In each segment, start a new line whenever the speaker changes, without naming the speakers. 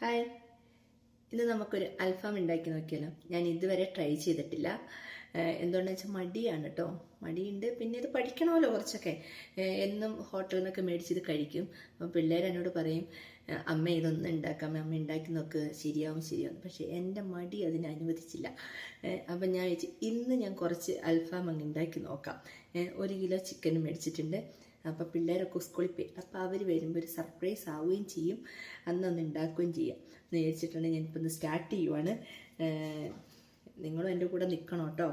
Hi. ഇന്ന് നമുക്കൊരു അൽഫാം ഉണ്ടാക്കി നോക്കിയാലോ. ഞാൻ ഇതുവരെ ട്രൈ ചെയ്തിട്ടില്ല. എന്തുകൊണ്ടെന്ന് വെച്ചാൽ മടിയാണ് കേട്ടോ മടിയുണ്ട്. പിന്നെ ഇത് പഠിക്കണമല്ലോ കുറച്ചൊക്കെ. എന്നും ഹോട്ടലിൽ നിന്നൊക്കെ മേടിച്ചിത് കഴിക്കും. അപ്പോൾ പിള്ളേർ എന്നോട് പറയും അമ്മ ഇതൊന്നും ഉണ്ടാക്കാം അമ്മ ഉണ്ടാക്കി നോക്ക് ശരിയാവും ശരിയാവും. പക്ഷേ എന്റെ മടി അതിനെ അനുവദിച്ചില്ല. അപ്പം ഞാൻ വെച്ച് ഇന്ന് ഞാൻ കുറച്ച് അൽഫാം അങ്ങ് ഉണ്ടാക്കി നോക്കാം. ഒരു കിലോ ചിക്കൻ മേടിച്ചിട്ടുണ്ട്. അപ്പോൾ പിള്ളേരൊക്കെ സ്കൂളിൽ പോയി. അപ്പോൾ അവർ വരുമ്പോൾ ഒരു സർപ്രൈസ് ആവുകയും ചെയ്യും. അന്നൊന്ന് ഉണ്ടാക്കുകയും ചെയ്യാം. ഞാൻ ഞാനിപ്പോൾ ഒന്ന് സ്റ്റാർട്ട് ചെയ്യുവാണ്. നിങ്ങളും എന്റെ കൂടെ നിൽക്കണം കേട്ടോ.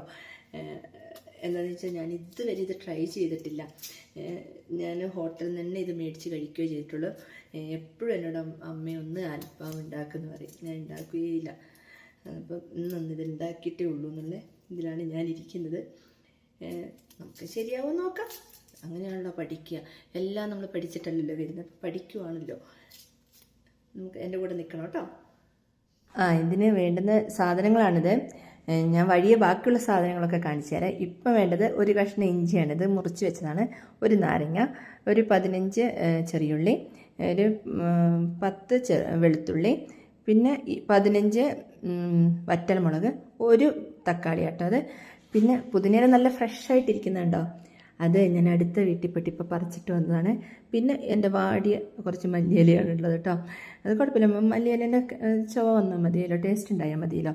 എന്താണെന്ന് വെച്ചാൽ ഞാൻ ഇതുവരെ ഇത് ട്രൈ ചെയ്തിട്ടില്ല. ഞാൻ ഹോട്ടലിൽ നിന്ന് തന്നെ ഇത് മേടിച്ച് കഴിക്കുകയോ ചെയ്തിട്ടുള്ളൂ. എപ്പോഴും എന്നോട് അമ്മ- ഒന്ന് അൽഫാം ഉണ്ടാക്കുമെന്ന് പറയും. ഞാൻ ഉണ്ടാക്കുകയില്ല. അപ്പം ഇന്നൊന്ന് ഇത് ഉണ്ടാക്കിയിട്ടേ ഉള്ളൂ എന്നുള്ള ഇതിലാണ് ഞാൻ ഇരിക്കുന്നത്. നമുക്ക് ശരിയാവും നോക്കാം. അങ്ങനെയാണല്ലോ പഠിക്കുക. എല്ലാം നമ്മൾ പഠിച്ചിട്ടല്ലല്ലോ വരുന്നത്. പഠിക്കുവാണല്ലോ. നമുക്ക് എന്റെ കൂടെ നിൽക്കണം കേട്ടോ. ആ ഇതിന് വേണ്ടുന്ന സാധനങ്ങളാണിത്. ഞാൻ വഴിയെ ബാക്കിയുള്ള സാധനങ്ങളൊക്കെ കാണിച്ചു തരാം. ഇപ്പം വേണ്ടത് ഒരു കഷ്ണം ഇഞ്ചിയാണ്. ഇത് മുറിച്ച് വെച്ചതാണ്. ഒരു നാരങ്ങ ഒരു പതിനഞ്ച് ചെറിയുള്ളി ഒരു പത്ത് വെളുത്തുള്ളി പിന്നെ പതിനഞ്ച് വറ്റൽമുളക് ഒരു തക്കാളി ആട്ടോ അത്. പിന്നെ പുതിനയില നല്ല ഫ്രഷ് ആയിട്ടിരിക്കുന്നുണ്ടോ അത് ഞാൻ അടുത്ത വീട്ടിൽ പോയിട്ട് ഇപ്പോൾ പറിച്ചിട്ട് വന്നതാണ്. പിന്നെ എന്റെ വാടിയ കുറച്ച് മല്ലിയിലയാണ് ഉള്ളത് കേട്ടോ. അത് കുഴപ്പമില്ല. മല്ലിയിലേന്റെ ചുവ വന്നാൽ മതിയല്ലോ ടേസ്റ്റ് ഉണ്ടായാൽ മതിയല്ലോ.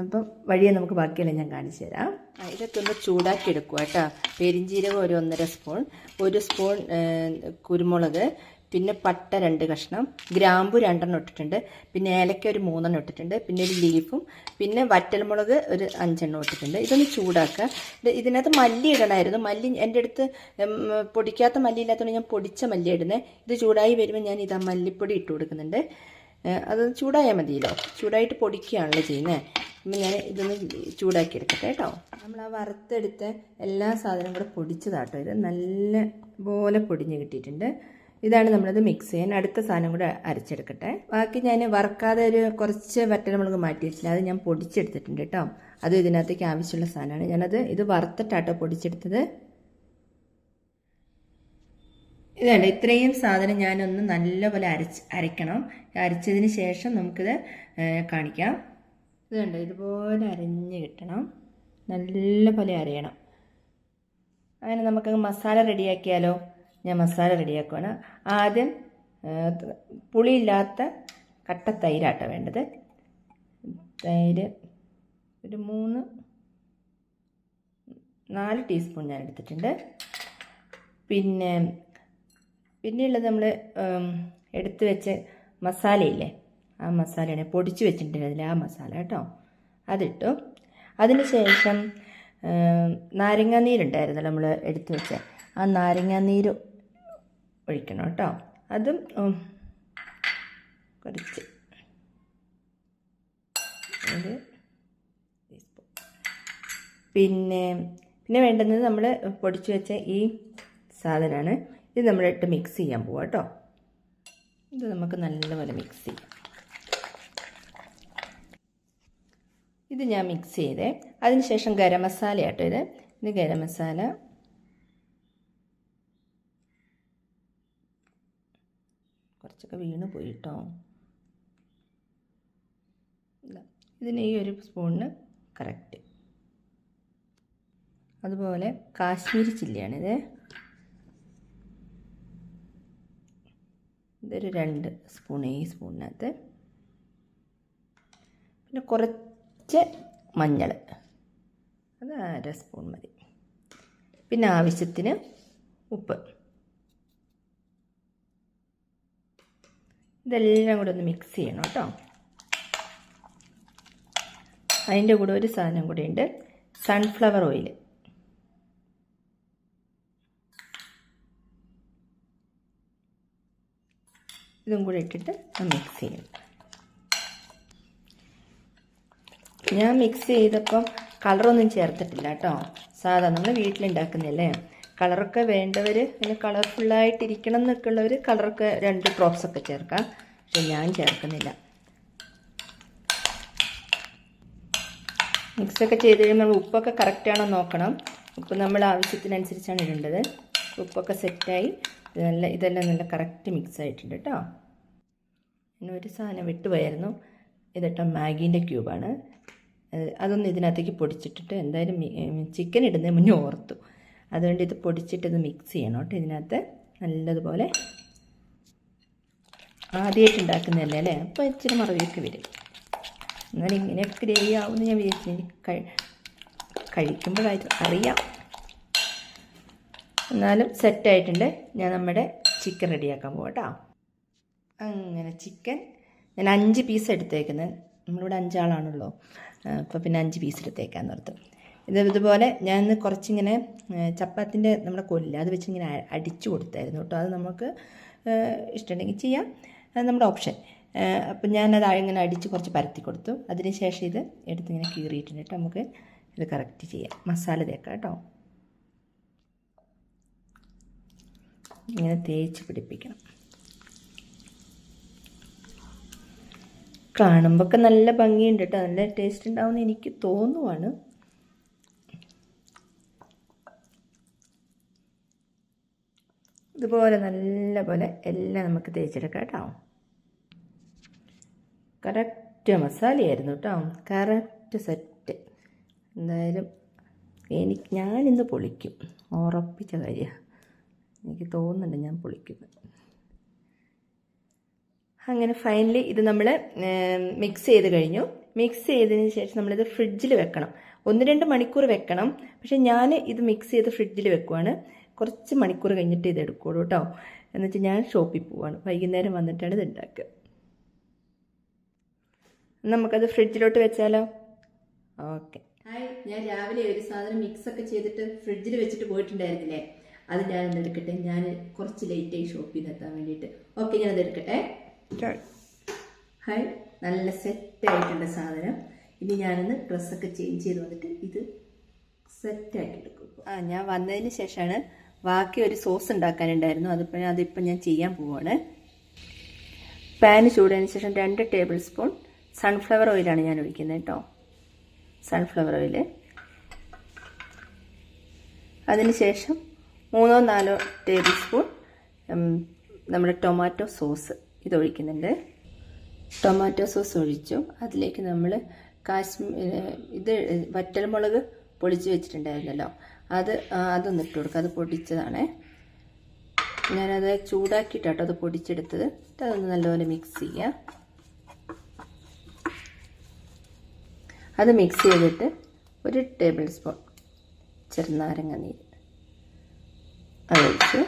അപ്പം വഴിയെ നമുക്ക് ബാക്കിയെല്ലാം ഞാൻ കാണിച്ചു തരാം. ഇതൊക്കെ ഒന്ന് ചൂടാക്കി എടുക്കുക കേട്ടോ. പെരിഞ്ജീരകം ഒരു ഒന്നര സ്പൂൺ ഒരു സ്പൂൺ കുരുമുളക് പിന്നെ പട്ട രണ്ട് കഷ്ണം ഗ്രാമ്പു രണ്ടെണ്ണം ഇട്ടിട്ടുണ്ട് പിന്നെ ഏലക്ക ഒരു മൂന്നെണ്ണം ഇട്ടിട്ടുണ്ട് പിന്നെ ഒരു ലീഫും പിന്നെ വറ്റൽമുളക് ഒരു അഞ്ചെണ്ണം ഇട്ടിട്ടുണ്ട്. ഇതൊന്ന് ചൂടാക്കുക. ഇത് ഇതിനകത്ത് മല്ലി ഇടണമായിരുന്നു. മല്ലി എന്റെ അടുത്ത് പൊടിക്കാത്ത മല്ലി ഇല്ലാത്തതുകൊണ്ട് ഞാൻ പൊടിച്ച മല്ലി ഇടുന്നത് ഇത് ചൂടായി വരുമ്പോൾ ഞാൻ ഇതാ മല്ലിപ്പൊടി ഇട്ട് കൊടുക്കുന്നുണ്ട്. അത് ചൂടായാൽ മതിയല്ലോ. ചൂടായിട്ട് പൊടിക്കുകയാണല്ലോ ചെയ്യുന്നത് അപ്പം ഞാൻ ഇതൊന്ന് ചൂടാക്കി എടുക്കട്ടെ കേട്ടോ. നമ്മൾ ആ വറുത്തെടുത്ത എല്ലാ സാധനവും കൂടെ പൊടിച്ചതാട്ടോ. ഇത് നല്ല പോലെ പൊടിഞ്ഞ് കിട്ടിയിട്ടുണ്ട്. ഇതാണ് നമ്മളത് മിക്സ് ചെയ്യാൻ. അടുത്ത സാധനം കൂടെ അരച്ചെടുക്കട്ടെ. ബാക്കി ഞാൻ വറക്കാതെ ഒരു കുറച്ച് വറ്റൽമുളക് മാറ്റി വെച്ചില്ല അത് ഞാൻ പൊടിച്ചെടുത്തിട്ടുണ്ട് കേട്ടോ. അത് ഇതിനകത്തേക്ക് ആവശ്യമുള്ള സാധനമാണ്. ഞാനത് ഇത് വറുത്തിട്ടാട്ടോ പൊടിച്ചെടുത്തത്. ഇതാണ് ഇത്രയും സാധനം ഞാനൊന്ന് നല്ലപോലെ അരച്ച് അരയ്ക്കണം. അരച്ചതിന് ശേഷം നമുക്കിത് കാണിക്കാം. ഇത് കണ്ടോ ഇതുപോലെ അരഞ്ഞ് കിട്ടണം. നല്ല പോലെ അരയണം. അങ്ങനെ നമുക്ക് മസാല റെഡിയാക്കിയാലോ? ഞാൻ മസാല റെഡിയാക്കുവാണ്. ആദ്യം പുളിയില്ലാത്ത കട്ട തൈരാട്ട വേണ്ടത്. തൈര് ഒരു മൂന്ന് നാല് ടീസ്പൂൺ ഞാൻ എടുത്തിട്ടുണ്ട്. പിന്നെ പിന്നെയുള്ളത് നമ്മൾ എടുത്തു വെച്ച് മസാലയില്ലേ? ആ മസാലയാണ് പൊടിച്ച് വെച്ചിട്ടുണ്ടെങ്കിൽ ആ മസാല കേട്ടോ. അതിട്ടു. അതിന് ശേഷം നാരങ്ങാനീരുണ്ടായിരുന്നല്ലോ നമ്മൾ എടുത്തു വെച്ച. ആ നാരങ്ങാനീര് ഒഴിക്കണം കേട്ടോ. അതും കുറച്ച്. പിന്നെ പിന്നെ വേണ്ടുന്നത് നമ്മൾ പൊടിച്ചു വെച്ച ഈ സാധനമാണ്. ഇത് നമ്മളിട്ട് മിക്സ് ചെയ്യാൻ പോവാം കേട്ടോ. ഇത് നമുക്ക് നല്ലപോലെ മിക്സ് ചെയ്യാം. ഇത് ഞാൻ മിക്സ് ചെയ്തേ. അതിനുശേഷം ഗരം മസാല കേട്ടോ ഇത്. ഇത് ഗരം മസാല. കുറച്ചൊക്കെ വീണ് പോയി കേട്ടോ ഇതാ. ഇതിന് ഈ ഒരു സ്പൂണിന് കറക്റ്റ് അതുപോലെ കാശ്മീരി ചില്ലിയാണിത്. ഇതൊരു രണ്ട് സ്പൂൺ ഈ സ്പൂണിനകത്ത് പിന്നെ കുറച്ച് മഞ്ഞൾ. അത് അര സ്പൂൺ മതി. പിന്നെ ആവശ്യത്തിന് ഉപ്പ്. ഇതെല്ലാം കൂടെ ഒന്ന് മിക്സ് ചെയ്യണം കേട്ടോ. അതിന്റെ കൂടെ ഒരു സാധനം കൂടെ ഉണ്ട്. സൺഫ്ലവർ ഓയിൽ ഇതും കൂടെ ഇട്ടിട്ട് മിക്സ് ചെയ്യും ഞാൻ മിക്സ് ചെയ്തപ്പം കളറൊന്നും ചേർത്തിട്ടില്ല കേട്ടോ സാധാ നമ്മൾ വീട്ടിലുണ്ടാക്കുന്നില്ലേ കളറൊക്കെ വേണ്ടവർ പിന്നെ കളർഫുള്ളായിട്ടിരിക്കണം എന്നൊക്കെ ഉള്ളവർ കളറൊക്കെ രണ്ട് ഡ്രോപ്സ് ഒക്കെ ചേർക്കാം. പക്ഷെ ഞാൻ ചേർക്കുന്നില്ല. മിക്സൊക്കെ ചെയ്ത് കഴിയുമ്പോൾ നമ്മൾ ഉപ്പൊക്കെ കറക്റ്റാണോ നോക്കണം. ഉപ്പ് നമ്മൾ ആവശ്യത്തിനനുസരിച്ചാണ് ഇടേണ്ടത്. ഉപ്പൊക്കെ സെറ്റായി നല്ല ഇതെല്ലാം നല്ല കറക്റ്റ് മിക്സ് ആയിട്ടുണ്ട് കേട്ടോ പിന്നെ ഒരു സാധനം വിട്ടുപോയായിരുന്നു. ഇതിട്ട മാഗീന്റെ ക്യൂബാണ് അതൊന്ന് ഇതിനകത്തേക്ക് പൊടിച്ചിട്ടിട്ട് എന്തായാലും ചിക്കൻ ഇടുന്നതിന് മുന്നേ ഓർത്തു. അതുകൊണ്ട് ഇത് പൊടിച്ചിട്ട് ഇത് മിക്സ് ചെയ്യണം കേട്ടോ ഇതിനകത്ത്. നല്ലതുപോലെ ആദ്യമായിട്ട് ഉണ്ടാക്കുന്നതല്ലേ അല്ലേ? അപ്പോൾ ഇച്ചിരി മറവിയൊക്കെ വരും. എന്നാലും ഇങ്ങനെയൊക്കെ ഗ്രേവി ആവുമെന്ന് ഞാൻ വിചാരിച്ചു. കഴിക്കുമ്പോഴായിട്ട് അറിയാം. എന്നാലും സെറ്റായിട്ടുണ്ട് ഞാൻ നമ്മുടെ ചിക്കൻ റെഡിയാക്കാൻ പോകട്ടോ അങ്ങനെ ചിക്കൻ ഞാൻ അഞ്ച് പീസ് എടുത്തേക്കുന്നത് നമ്മളിവിടെ അഞ്ചാളാണല്ലോ അപ്പോൾ പിന്നെ അഞ്ച് പീസ് എടുത്തേക്കാന്ന് ഓർത്ത്. ഇത് ഇതുപോലെ ഞാൻ കുറച്ചിങ്ങനെ ചപ്പാത്തിന്റെ നമ്മുടെ കൊല്ല് അത് വെച്ച് ഇങ്ങനെ അടിച്ചു കൊടുത്തായിരുന്നു കേട്ടോ. അത് നമുക്ക് ഇഷ്ടമുണ്ടെങ്കിൽ ചെയ്യാം. അത് നമ്മുടെ ഓപ്ഷൻ അപ്പം ഞാനത് ഇങ്ങനെ അടിച്ച് കുറച്ച് പരത്തി കൊടുത്തു. അതിനുശേഷം ഇത് എടുത്തിങ്ങനെ കീറിയിട്ടുണ്ട് കേട്ടോ. നമുക്ക് ഇത് കറക്റ്റ് ചെയ്യാം. മസാല തേക്കാം കേട്ടോ. ഇങ്ങനെ തേച്ച് പിടിപ്പിക്കണം. കാണുമ്പോൾ ഒക്കെ നല്ല ഭംഗിയുണ്ട് കേട്ടോ നല്ല ടേസ്റ്റ് ഉണ്ടാവുമെന്ന് എനിക്ക് തോന്നുവാണ്. ഇതുപോലെ നല്ല പോലെ എല്ലാം നമുക്ക് തേച്ചെടുക്കാം കേട്ടോ. കറക്റ്റ് മസാലയായിരുന്നു കേട്ടോ. കറക്റ്റ് സെറ്റ് എന്തായാലും എനിക്ക് ഞാനിന്ന് പൊളിക്കും. ഉറപ്പിച്ച കാര്യമാണ് എനിക്ക് തോന്നുന്നുണ്ട് ഞാൻ പൊളിക്കുന്നു അങ്ങനെ ഫൈനലി ഇത് നമ്മൾ മിക്സ് ചെയ്ത് കഴിഞ്ഞു. മിക്സ് ചെയ്തതിന് ശേഷം നമ്മളിത് ഫ്രിഡ്ജിൽ വെക്കണം. ഒന്ന് രണ്ട് മണിക്കൂർ വെക്കണം. പക്ഷെ ഞാൻ ഇത് മിക്സ് ചെയ്ത് ഫ്രിഡ്ജിൽ വെക്കുവാണ്. കുറച്ച് മണിക്കൂർ കഴിഞ്ഞിട്ട് ഇത് എടുക്കുള്ളൂ കേട്ടോ എന്ന് വെച്ചാൽ ഞാൻ ഷോപ്പിൽ പോവാണ്. വൈകുന്നേരം വന്നിട്ടാണ് ഇത് ഉണ്ടാക്കുക നമുക്കത് ഫ്രിഡ്ജിലോട്ട് വെച്ചാലോ? ഓക്കെ. ഹായ് ഞാൻ രാവിലെ ഒരു സാധനം മിക്സ് ഒക്കെ ചെയ്തിട്ട് ഫ്രിഡ്ജിൽ വെച്ചിട്ട് പോയിട്ടുണ്ടായിരുന്നില്ലേ? അത് ഞാൻ എടുക്കട്ടെ ഞാൻ കുറച്ച് ലേറ്റായി ഷോപ്പിൽ നിന്ന് എത്താൻ വേണ്ടിയിട്ട്. ഓക്കെ ഞാനത് എടുക്കട്ടെ ഹായ് നല്ല സെറ്റ് ആയിട്ടുണ്ട് സാധനം. ഇനി ഞാനൊന്ന് ഡ്രസ്സൊക്കെ ചേഞ്ച് ചെയ്ത് വന്നിട്ട് ഇത് സെറ്റാക്കി എടുക്കും. ആ ഞാൻ വന്നതിന് ശേഷമാണ് ബാക്കി ഒരു സോസ് ഉണ്ടാക്കാനുണ്ടായിരുന്നു. അതിപ്പോൾ അതിപ്പോൾ ഞാൻ ചെയ്യാൻ പോവാണ്. പാന് ചൂടായതിനു ശേഷം രണ്ട് ടേബിൾ സ്പൂൺ സൺഫ്ലവർ ഓയിലാണ് ഞാൻ ഒഴിക്കുന്നത് കേട്ടോ. സൺഫ്ലവർ ഓയിൽ അതിനുശേഷം മൂന്നോ നാലോ ടേബിൾ സ്പൂൺ നമ്മുടെ ടൊമാറ്റോ സോസ് ഇത് ഒഴിക്കുന്നുണ്ട് ടൊമാറ്റോ സോസ് ഒഴിച്ചു. അതിലേക്ക് നമ്മൾ കാശ്മീർ ഇത് വറ്റൽമുളക് പൊടിച്ച് വെച്ചിട്ടുണ്ടായിരുന്നല്ലോ. അത് അതൊന്ന് ഇട്ട് കൊടുക്കുക അത് പൊടിച്ചതാണേ. ഞാനത് ചൂടാക്കിയിട്ടാട്ടോ അത് പൊടിച്ചെടുത്തത്. അതൊന്ന് നല്ലപോലെ മിക്സ് ചെയ്യുക അത് മിക്സ് ചെയ്തിട്ട് ഒരു ടേബിൾ സ്പൂൺ ചെറുനാരങ്ങ നീര്. അതൊഴിച്ച്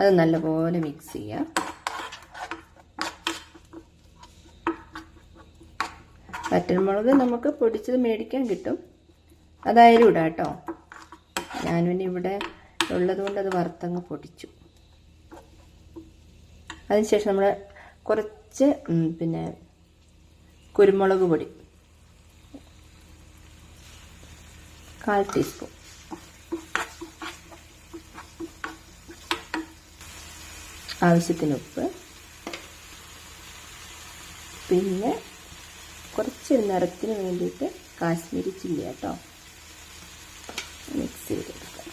അത് നല്ലപോലെ മിക്സ് ചെയ്യുക വറ്റൽമുളക് നമുക്ക് പൊടിച്ചത് മേടിക്കാൻ കിട്ടും. അതായാലും ഇടാം കേട്ടോ. പിന്നെ ഇവിടെ ഉള്ളതുകൊണ്ട് അത് വറുത്തങ്ങ് പൊടിച്ചു. അതിനുശേഷം നമ്മൾ കുറച്ച് പിന്നെ കുരുമുളക് പൊടി. കാൽ ടീസ്പൂൺ. ആവശ്യത്തിന് ഉപ്പ്. പിന്നെ കുറച്ച് നിറത്തിന് വേണ്ടിയിട്ട് കാശ്മീരി ചില്ലി കേട്ടോ. മിക്സ് ചെയ്തെടുക്കാം.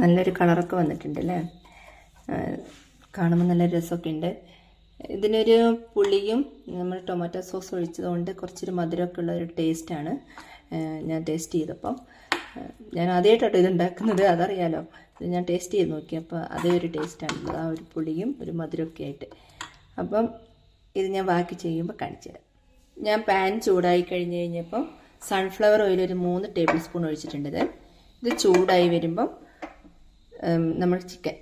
നല്ലൊരു കളറൊക്കെ വന്നിട്ടുണ്ട് അല്ലേ കാണുമ്പോൾ നല്ല രസമൊക്കെ ഉണ്ട് ഇതിനൊരു പുളിയും നമ്മൾ ടൊമാറ്റോ സോസ് ഒഴിച്ചതുകൊണ്ട് കുറച്ചൊരു മധുരമൊക്കെ ഉള്ള ഒരു ടേസ്റ്റാണ്. ഞാൻ ടേസ്റ്റ് ചെയ്തപ്പം. ഞാൻ ആദ്യമായിട്ടോ ഇത് ഉണ്ടാക്കുന്നത് അതറിയാലോ. ഇത് ഞാൻ ടേസ്റ്റ് ചെയ്ത് നോക്കി അപ്പോൾ അതേ ഒരു ടേസ്റ്റാണുള്ളത് ആ ഒരു പുളിയും ഒരു മധുരമൊക്കെ ആയിട്ട്. അപ്പം ഇത് ഞാൻ ബാക്കി ചെയ്യുമ്പോൾ കാണിച്ചു തരാം. ഞാൻ പാൻ ചൂടായി കഴിഞ്ഞ് കഴിഞ്ഞപ്പം സൺഫ്ലവർ ഓയിൽ ഒരു മൂന്ന് ടേബിൾ സ്പൂൺ ഒഴിച്ചിട്ടുണ്ട് ഇത്. ചൂടായി വരുമ്പം നമ്മൾ ചിക്കൻ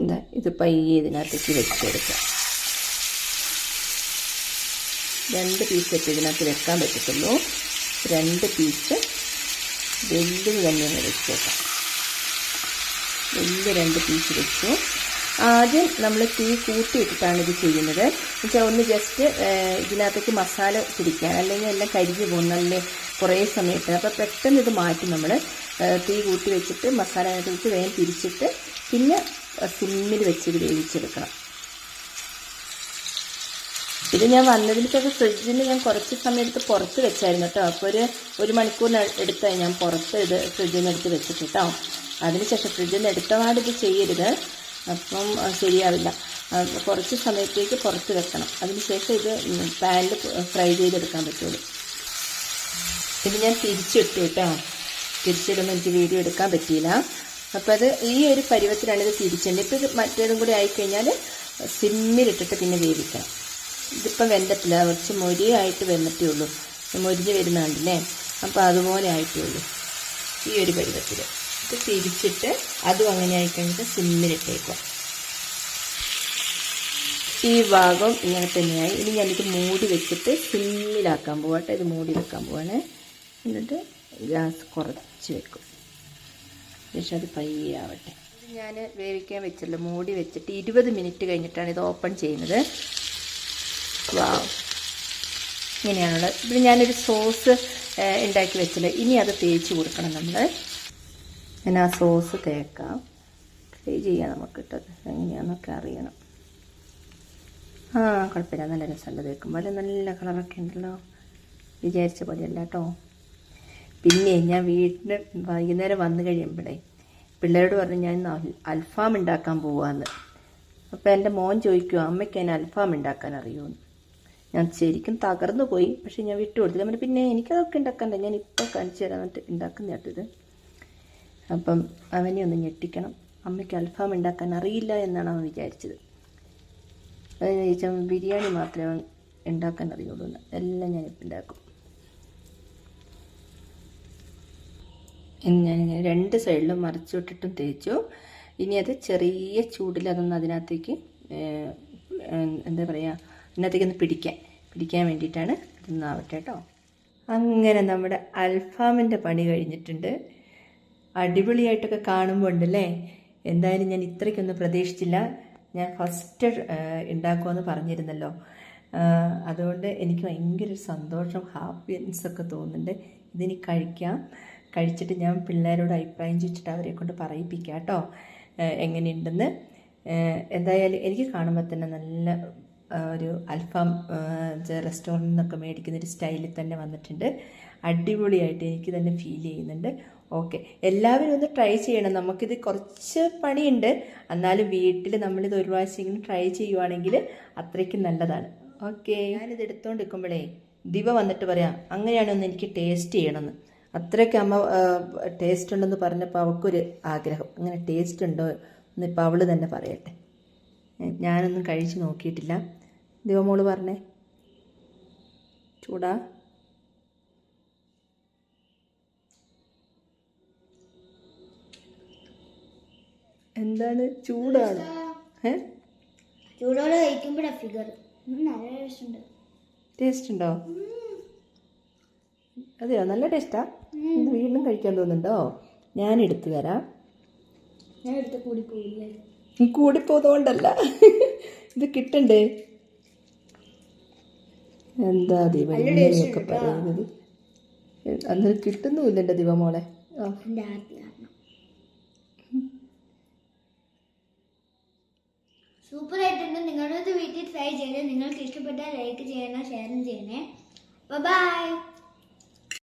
എന്താ ഇത് പയ്യെ ഇതിനകത്തേക്ക് വെച്ച് കൊടുക്കുക രണ്ട് പീസ് വെച്ച് ഇതിനകത്ത് വെക്കാൻ പറ്റത്തുള്ളൂ. രണ്ട് പീസ് വലുത് തന്നെ വെച്ചേക്കാം വലിയ രണ്ട് പീസ് വെച്ചു. ആദ്യം നമ്മൾ തീ കൂട്ടിയിട്ടിട്ടാണ് ഇത് ചെയ്യുന്നത്. എന്നുവെച്ചാൽ ഒന്ന് ജസ്റ്റ് ഇതിനകത്തേക്ക് മസാല പിടിക്കാൻ അല്ലെങ്കിൽ എല്ലാം കരിഞ്ഞു പോകുന്ന നല്ല കുറേ സമയത്ത്. അപ്പോൾ പെട്ടെന്ന് ഇത് മാറ്റി നമ്മൾ തീ കൂട്ടി വെച്ചിട്ട് മസാല അതിനകത്ത് വേഗം തിരിച്ചിട്ട് പിന്നെ സിമ്മിൽ വെച്ച് ഇത് വേവിച്ചെടുക്കണം. ഇത് ഞാൻ വന്നതിന് ശേഷം ഫ്രിഡ്ജിന് ഞാൻ കുറച്ച് സമയം എടുത്ത് പുറത്ത് വെച്ചായിരുന്നു കേട്ടോ. അപ്പോൾ ഒരു ഒരു മണിക്കൂറിന് എടുത്തായി ഞാൻ പുറത്ത് ഇത് ഫ്രിഡ്ജിൽ നിന്ന് എടുത്ത് വെച്ചിട്ട് കേട്ടോ. അതിനുശേഷം ഫ്രിഡ്ജിൽ നിന്ന് എടുത്തപാട് ഇത് ചെയ്യരുത്. അപ്പം ശരിയാവില്ല. കുറച്ച് സമയത്തേക്ക് പുറത്ത് വെക്കണം. അതിനുശേഷം ഇത് പാനിൽ ഫ്രൈ ചെയ്തെടുക്കാൻ പറ്റുള്ളൂ. ഇത് ഞാൻ തിരിച്ചിട്ടു കേട്ടോ. തിരിച്ചിടുമ്പോൾ എനിക്ക് വീഡിയോ എടുക്കാൻ പറ്റിയില്ല. അപ്പോൾ അത് ഈ ഒരു പരുവത്തിലാണ് ഇത് തിരിച്ചേണ്ടത് ഇപ്പോൾ ഇത് മറ്റേതും കൂടി ആയിക്കഴിഞ്ഞാൽ സിമ്മിലിട്ടിട്ട് പിന്നെ വേവിക്കണം. ഇതിപ്പം വെന്തത്തില്ല കുറച്ച് മൊരിയായിട്ട് വെന്നിട്ടേ ഉള്ളൂ. മൊരിഞ്ഞ് വരുന്നുണ്ടല്ലേ അപ്പോൾ അതുപോലെ ആയിട്ടേ ഉള്ളൂ. ഈ ഒരു പരുവത്തിൽ ഇത് തിരിച്ചിട്ട് അതും അങ്ങനെ ആയിക്കഴിഞ്ഞിട്ട് സിമ്മിലിട്ടേക്കും ഈ ഭാഗം ഇങ്ങനെ തന്നെയായി. ഇനി ഞാനിത് മൂടി വെച്ചിട്ട് സിമ്മിലാക്കാൻ പോകട്ടെ ഇത് മൂടി വെക്കാൻ പോവാണ്. എന്നിട്ട് ഗ്യാസ് കുറച്ച് വെക്കും. ശേഷം അത് പയ്യെ ആവട്ടെ. ഇത് ഞാൻ വേവിക്കാൻ വെച്ചല്ലോ. മൂടി വെച്ചിട്ട് ഇരുപത് മിനിറ്റ് കഴിഞ്ഞിട്ടാണ് ഇത് ഓപ്പൺ ചെയ്യുന്നത്. വാവ്. ഇങ്ങനെയാണുള്ളത്. ഇവിടെ ഞാനൊരു സോസ് ഉണ്ടാക്കി വെച്ചല്ലോ. ഇനി അത് തേച്ച് കൊടുക്കണം നമ്മൾ ഞാൻ ആ സോസ് തേക്കാം. ട്രൈ ചെയ്യാം നമുക്ക് ഇട്ടത് എങ്ങനെയാണെന്നൊക്കെ അറിയണം. ആ കുഴപ്പമില്ല. നല്ല രസമുണ്ട് തേക്കുമ്പോൾ നല്ല കളറൊക്കെ ഉണ്ടല്ലോ. വിചാരിച്ച പോലെയല്ല കേട്ടോ പിന്നെ ഞാൻ വീട്ടിൽ വൈകുന്നേരം വന്നു കഴിയുമ്പോഴേ പിള്ളേരോട് പറഞ്ഞു ഞാൻ ഇന്ന് അൽഫാം ഉണ്ടാക്കാൻ പോവാന്ന്. അപ്പോൾ എന്റെ മോൻ ചോദിക്കുക അമ്മയ്ക്ക് അതിന് അൽഫാം ഉണ്ടാക്കാൻ അറിയുമെന്ന് ഞാൻ ശരിക്കും തകർന്നു പോയി പക്ഷെ ഞാൻ വിട്ടു കൊടുത്തില്ല. പിന്നെ എനിക്കതൊക്കെ ഉണ്ടാക്കണ്ട ഞാൻ ഇപ്പോൾ കാണിച്ചു തരാൻ ഉണ്ടാക്കുന്നതായിട്ടിത് അപ്പം അവനെ ഒന്ന് ഞെട്ടിക്കണം. അമ്മയ്ക്ക് അൽഫാം ഉണ്ടാക്കാൻ അറിയില്ല എന്നാണ് അവൻ വിചാരിച്ചത്. അതിന് ചോദിച്ചാൽ ബിരിയാണി മാത്രമേ അവൻ ഉണ്ടാക്കാൻ അറിയുള്ളൂ എന്ന്. എല്ലാം ഞാനിപ്പോൾ ഉണ്ടാക്കും. ഞാൻ രണ്ട് സൈഡിലും മറിച്ചിട്ടിട്ടും തേച്ചു. ഇനി അത് ചെറിയ ചൂടിൽ അതൊന്ന് അതിനകത്തേക്ക് എന്താ പറയുക അതിനകത്തേക്ക് ഒന്ന് പിടിക്കാൻ. പിടിക്കാൻ വേണ്ടിയിട്ടാണ് ഇതൊന്നാവട്ടെ കേട്ടോ. അങ്ങനെ നമ്മുടെ അൽഫാമിന്റെ പണി കഴിഞ്ഞിട്ടുണ്ട്. അടിപൊളിയായിട്ടൊക്കെ കാണുമ്പോൾ ഉണ്ടല്ലേ എന്തായാലും ഞാൻ ഇത്രയ്ക്കൊന്നും പ്രതീക്ഷിച്ചില്ല. ഞാൻ ഫസ്റ്റ് ഉണ്ടാക്കുമെന്ന് പറഞ്ഞിരുന്നല്ലോ. അതുകൊണ്ട് എനിക്ക് ഭയങ്കര സന്തോഷം ഹാപ്പിനെസ് ഒക്കെ തോന്നുന്നുണ്ട്. ഇതിനി കഴിക്കാം. കഴിച്ചിട്ട് ഞാൻ പിള്ളേരോട് അഭിപ്രായം ചോദിച്ചിട്ട് അവരെ കൊണ്ട് പറയിപ്പിക്കാം കേട്ടോ. എങ്ങനെയുണ്ടെന്ന്? എന്തായാലും എനിക്ക് കാണുമ്പോൾ തന്നെ നല്ല ഒരു അൽഫാം റെസ്റ്റോറന്റിൽ നിന്നൊക്കെ മേടിക്കുന്ന ഒരു സ്റ്റൈലിൽ തന്നെ വന്നിട്ടുണ്ട്. അടിപൊളിയായിട്ട് എനിക്ക് തന്നെ ഫീൽ ചെയ്യുന്നുണ്ട്. ഓക്കെ. എല്ലാവരും ഒന്ന് ട്രൈ ചെയ്യണം. നമുക്കിത് കുറച്ച് പണിയുണ്ട്. എന്നാലും വീട്ടിൽ നമ്മളിത് ഒരു പ്രാവശ്യം ട്രൈ ചെയ്യുവാണെങ്കിൽ അത്രയ്ക്കും നല്ലതാണ്. ഓക്കെ. ഞാനിത് എടുത്തുകൊണ്ട് നിൽക്കുമ്പോഴേ ദിവ വന്നിട്ട് പറയാം അങ്ങനെയാണൊന്ന് എനിക്ക് ടേസ്റ്റ് ചെയ്യണമെന്ന് അത്രയ്ക്ക് അമ്മ ടേസ്റ്റ് ഉണ്ടെന്ന് പറഞ്ഞപ്പോൾ അവൾക്കൊരു ആഗ്രഹം. അങ്ങനെ ടേസ്റ്റ് ഉണ്ടോ? എന്ന് ഇപ്പോൾ അവൾ തന്നെ പറയട്ടെ. ഞാനൊന്നും കഴിച്ച് നോക്കിയിട്ടില്ല. ദിവമോൾ പറഞ്ഞേ. ചൂടാ. എന്താണ്? ചൂടാണ്. ഏ?
ചൂടോടെ കഴിക്കുമ്പോഴാ ഫിഗർ നല്ല ടേസ്റ്റ് ഉണ്ട്.
ടേസ്റ്റ് ഉണ്ടോ? അതെയോ? നല്ല ടേസ്റ്റാ ഇത് വീണ്ടും കഴിക്കാൻ തോന്നുന്നുണ്ടോ? ഞാൻ എടുത്തു തരാം.
ഞാൻ എടുത്ത് കൂടി പോയില്ലേ
കൂടിപ്പോതുകൊണ്ടല്ല ഇത് കിട്ടണ്ടേ? എന്താ ദീപ ഇങ്ങനെയൊക്കെ പറയുന്നത്? അന്നേരം കിട്ടുന്നുമില്ല എന്റെ ദിവമോളെ. ആ.
സൂപ്പർ ആയിട്ടുണ്ട്. നിങ്ങളുടെ വീട്ടിൽ ട്രൈ ചെയ്ത് നിങ്ങൾക്ക് ഇഷ്ടപ്പെട്ടാൽ ലൈക്ക് ചെയ്യണം ഷെയറും ചെയ്യണേ. ബൈ